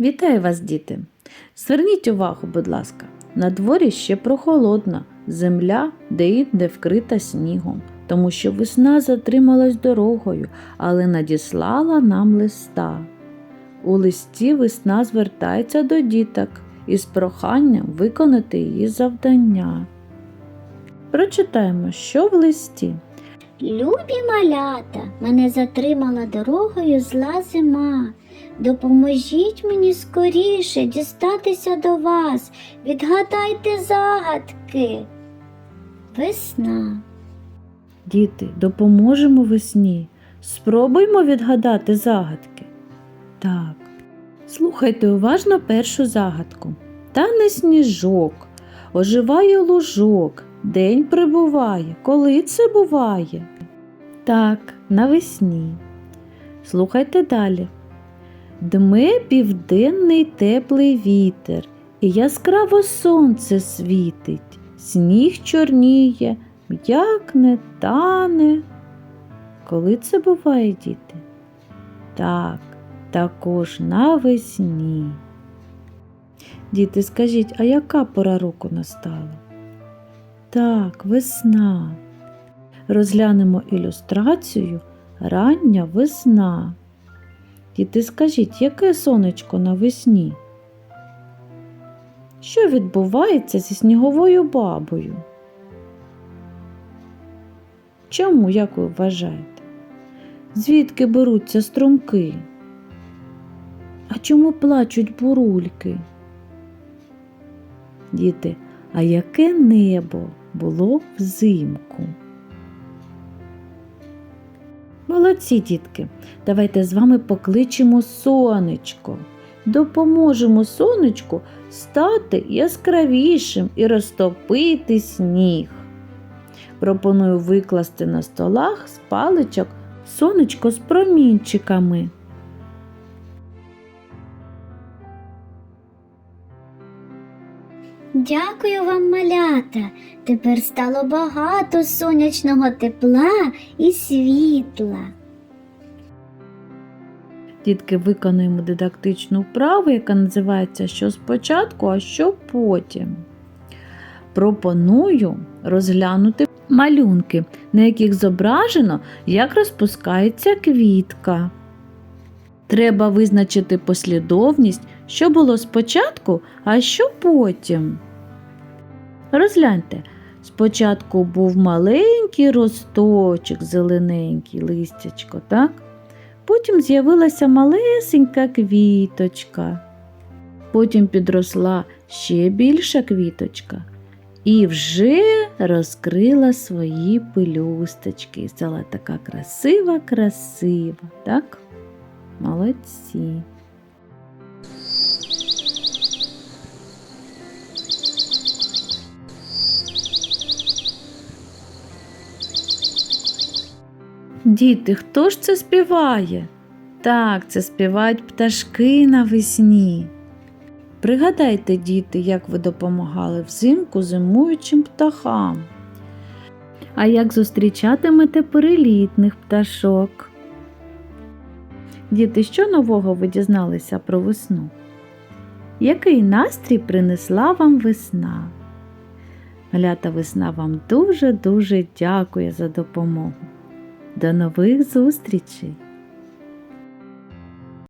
Вітаю вас, діти! Зверніть увагу, будь ласка, на дворі ще прохолодно, земля де-інде вкрита снігом, тому що весна затрималась дорогою, але надіслала нам листа. У листі весна звертається до діток із проханням виконати її завдання. Прочитаємо, що в листі. Любі малята, мене затримала дорогою зла зима. Допоможіть мені скоріше дістатися до вас. Відгадайте загадки. Весна. Діти, допоможемо весні. Спробуймо відгадати загадки. Так. Слухайте уважно першу загадку. Тане сніжок, оживає лужок, день прибуває. Коли це буває? Так, навесні. Слухайте далі. Дме південний теплий вітер, і яскраво сонце світить, сніг чорніє, м'якне, тане. Коли це буває, діти? Так, також навесні. Діти, скажіть, а яка пора року настала? Так, весна. Розглянемо ілюстрацію рання весна. Діти, скажіть, яке сонечко навесні? Що відбувається зі сніговою бабою? Чому, як ви вважаєте? Звідки беруться струмки? А чому плачуть бурульки? Діти, а яке небо було взимку? Молодці, дітки, давайте з вами покличемо сонечко. Допоможемо сонечку стати яскравішим і розтопити сніг. Пропоную викласти на столах з паличок сонечко з промінчиками. Дякую вам, малята. Тепер стало багато сонячного тепла і світла. Дітки, виконуємо дидактичну вправу, яка називається Що спочатку, а що потім. Пропоную розглянути малюнки, на яких зображено, як розпускається квітка. Треба визначити послідовність, що було спочатку, а що потім. Розгляньте, спочатку був маленький росточок, зелененький листячко, так? Потім з'явилася малесенька квіточка. Потім підросла ще більша квіточка і вже розкрила свої пелюсточки. Стала така красива, красива, так? Молодці. Діти, хто ж це співає? Так, це співають пташки навесні. Пригадайте, діти, як ви допомагали взимку зимуючим птахам. А як зустрічатимете перелітних пташок? Діти, що нового ви дізналися про весну? Який настрій принесла вам весна? Малята весна вам дуже-дуже дякує за допомогу. До нових зустрічей!